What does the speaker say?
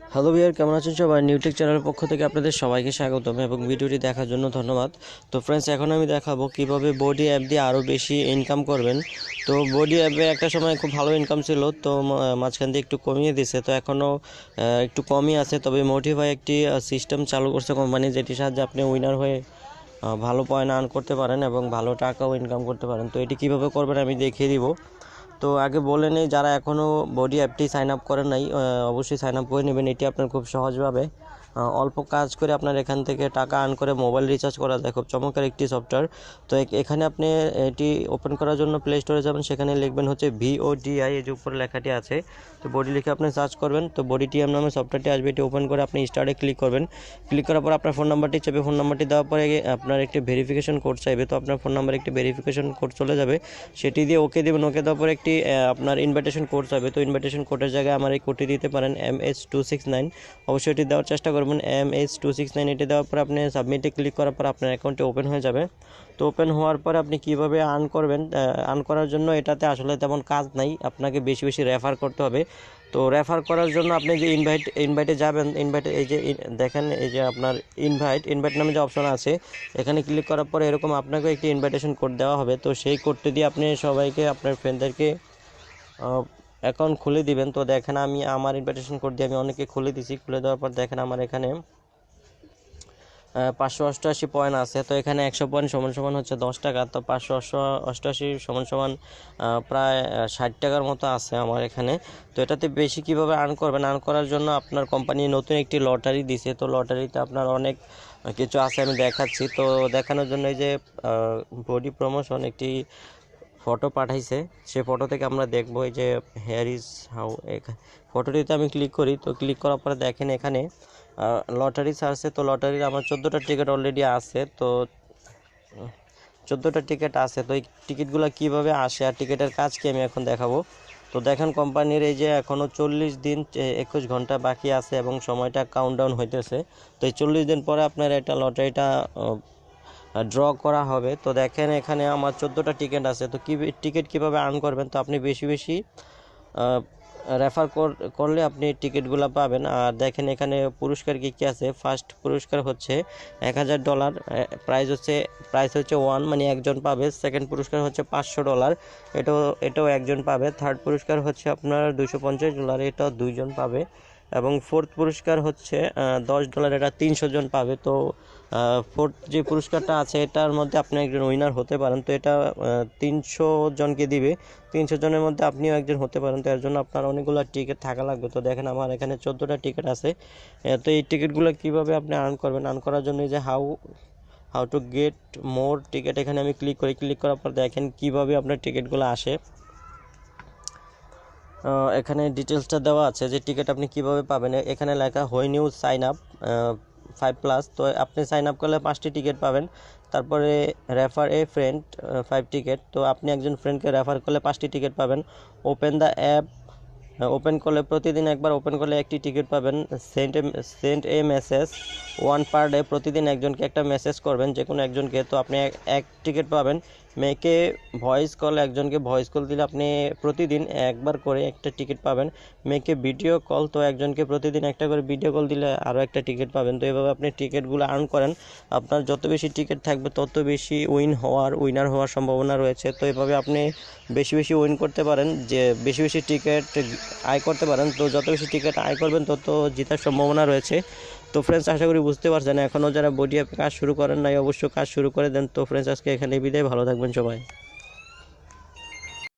Hello ভিয়ার কেমন আছেন সবাই? নিউটেক চ্যানেলের পক্ষ থেকে আপনাদের সবাইকে স্বাগতম এবং ভিডিওটি দেখার জন্য ধন্যবাদ। তো ফ্রেন্ডস এখন আমি দেখাবো কীভাবে বডি অ্যাপ দিয়ে আরও বেশি ইনকাম করবেন। তো বডি অ্যাপে একটা সময় খুব ভালো ইনকাম ছিল, তো মাঝখান দিয়ে একটু কমিয়ে দিছে, তো এখনও একটু কমই আছে। তবে মোটিফাই একটি সিস্টেম চালু করছে কোম্পানি যেটির সাহায্যে আপনি উইনার হয়ে ভালো পয়েন্ট আর্ন করতে পারেন এবং ভালো টাকাও ইনকাম করতে পারেন। তো এটি কীভাবে করবেন আমি দেখিয়ে দিব। তো আগে বলে নেই, যারা এখনও বডি অ্যাপটি সাইন আপ করেন নাই অবশ্যই সাইন আপ করে নেবেন। এটি আপনার খুব সহজভাবে। অল্প কাজ করে আপনার এখান থেকে টাকা আর্ন করে মোবাইল রিচার্জ করা যায়। খুব চমৎকার একটি সফটওয়্যার তো এখানে আপনি এটি ওপেন করার জন্য প্লে স্টোরে যাবেন। সেখানে লিখবেন হচ্ছে ভিওডিআই এই যে উপরে লেখাটি আছে। তো বডি লিখে আপনি সার্চ করবেন। তো বডি টিএম নামে সফটওয়্যারটি আসবে। এটি ওপেন করে আপনি স্টার্টে ক্লিক করবেন। ক্লিক করার পর আপনার ফোন নাম্বারটি চেপে। ফোন নাম্বারটি দেওয়ার পরে আপনার একটি ভেরিফিকেশন কোড চাইবে। তো আপনার ফোন নাম্বার একটি ভেরিফিকেশন কোড চলে যাবে। সেটি দিয়ে ওকে দেবেন। ওকে দেওয়ার পরে একটি আপনার ইনভাইটেশন কোড চাইবে। তো ইনভাইটেশন কোডের জায়গায় আমার এই কোডটি দিতে পারেন M H two six nine অবশ্যই এটি দেওয়ার চেষ্টা করবেন। M H two six nine এটি দেওয়ার পর আপনি সাবমিটে ক্লিক করার পর আপনার অ্যাকাউন্টটি ওপেন হয়ে যাবে। তো ওপেন হওয়ার পরে আপনি কীভাবে আর্ন করবেন আর্ন করার জন্য এটাতে আসলে তেমন কাজ নাই, আপনাকে বেশি বেশি রেফার করতে হবে। তো রেফার করার জন্য আপনি যে ইনভাইট ইনভাইটে যাবেন ইনভাইটে এই যে দেখেন এই যে আপনার ইনভাইট ইনভাইট নামে যে অপশন আছে, এখানে ক্লিক করার পরে এরকম আপনাকে একটি ইনভাইটেশন কোড দেওয়া হবে। তো সেই কোডটি দিয়ে আপনি সবাইকে, আপনার ফ্রেন্ডদেরকে অ্যাকাউন্ট খুলে দিবেন। তো দেখেন আমি আমার ইনভাইটেশন কোড দিয়ে আমি অনেকে খুলে দিছি। খুলে দেওয়ার পর দেখেন আমার এখানে পাঁচশো অষ্টআশি পয়েন্ট আছে। তো এখানে একশো পয়েন্ট সমান সমান হচ্ছে দশ টাকা। তো পাঁচশো অষ্টআশি সমান সমান প্রায় ষাট টাকার মতো আছে আমার এখানে। তো এটাতে বেশি কীভাবে আর্ন করবেন? আর্ন করার জন্য আপনার কোম্পানি নতুন একটি লটারি দিছে। তো লটারিতে আপনার অনেক কিছু আছে আমি দেখাচ্ছি। তো দেখানোর জন্য এই যে বডি প্রমোশন একটি ফটো পাঠাইছে, সে ফটো থেকে আমরা দেখব এই যে হেয়ার ইজ হাউ ফটোটিতে আমি ক্লিক করি, তো ক্লিক করার পরে দেখেন এখানে লটারি আছে তো লটারির আমার চোদ্দোটা টিকিট অলরেডি আছে, তো চোদ্দোটা টিকিট আছে, তো এই টিকিটগুলো কীভাবে আসে আর টিকিটের কাজ কি আমি এখন দেখাবো। তো দেখেন কোম্পানির এই যে এখনও চল্লিশ দিন একুশ ঘণ্টা বাকি আছে এবং সময়টা কাউন্টডাউন হইতেছে, তো এই চল্লিশ দিন পরে আপনার এটা লটারিটা ড্র করা হবে। তো দেখেন এখানে আমার চোদ্দোটা টিকিট আছে। তো কী টিকিট কীভাবে আর্ন করবেন? তো আপনি বেশি বেশি রেফার করলে আপনি টিকিটগুলো পাবেন। আর দেখেন এখানে পুরস্কার কী কী আছে? ফার্স্ট পুরস্কার হচ্ছে এক হাজার ডলার প্রাইস হচ্ছে প্রাইস হচ্ছে ওয়ান মানে একজন পাবে। সেকেন্ড পুরস্কার হচ্ছে পাঁচশো ডলার এটাও এটাও একজন পাবে। থার্ড পুরস্কার হচ্ছে আপনার দুশো পঞ্চাশ ডলার এটাও দুইজন পাবে। এবং ফোর্থ পুরস্কার হচ্ছে দশ ডলার এটা তিনশো জন পাবে। তো ফোর্থ যে পুরস্কারটা আছে, এটার মধ্যে আপনি একজন উইনার হতে পারেন। তো এটা তিনশো জনকে দিবে। তিনশো জনের মধ্যে আপনিও একজন হতে পারেন। তো এর জন্য আপনার অনেকগুলো টিকিট থাকা লাগবে। তো দেখেন আমার এখানে চোদ্দোটা টিকিট আছে। তো এই টিকিটগুলো কীভাবে আপনি আর্ন করবেন? আর্ন করার জন্য যে how how to get more ticket এখানে আমি ক্লিক করি। ক্লিক করার পর দেখেন কীভাবে আপনার টিকিটগুলো আসে। এখানে ডিটেলসটা দেওয়া আছে যে টিকিট আপনি কীভাবে পাবেন। এখানে লেখা, হই new sign up five plus তো আপনি সাইন আপ করলে পাঁচটি টিকিট পাবেন। তারপরে refer a friend five ticket তো আপনি একজন ফ্রেন্ডকে রেফার করলে পাঁচটি টিকিট পাবেন। ওপেন দ্য অ্যাপ ওপেন করলে প্রতিদিন একবার ওপেন করলে একটি টিকিট পাবেন। Sent a sent a message one per day প্রতিদিন একজনকে একটা মেসেজ করবেন যে কোনো একজনকে। তো আপনি এক- টিকিট পাবেন। মেয়েকে ভয়েস কল একজনকে ভয়েস কল দিলে আপনি প্রতিদিন একবার করে একটা টিকিট পাবেন। মেয়েকে ভিডিও কল তো একজনকে প্রতিদিন একটা করে ভিডিও কল দিলে আরও একটা টিকিট পাবেন। তো এভাবে আপনি টিকিটগুলো আর্ন করেন। আপনার যত বেশি টিকিট থাকবে, তত বেশি উইন হওয়ার উইনার হওয়ার সম্ভাবনা রয়েছে। তো এভাবে আপনি বেশি বেশি উইন করতে পারেন, যে বেশি বেশি টিকিট আয় করতে পারেন। তো যত বেশি টিকিট আয় করবেন, তত জেতার সম্ভাবনা রয়েছে। তো ফ্রেন্ডস আশা করি বুঝতে পারছেন, এখনও যারা বডি অ্যাপে কাজ শুরু করেন নাই, অবশ্যই কাজ শুরু করে দেন। তো ফ্রেন্ডস আজকে এখানে বিদায়, ভালো থাকবেন সবাই।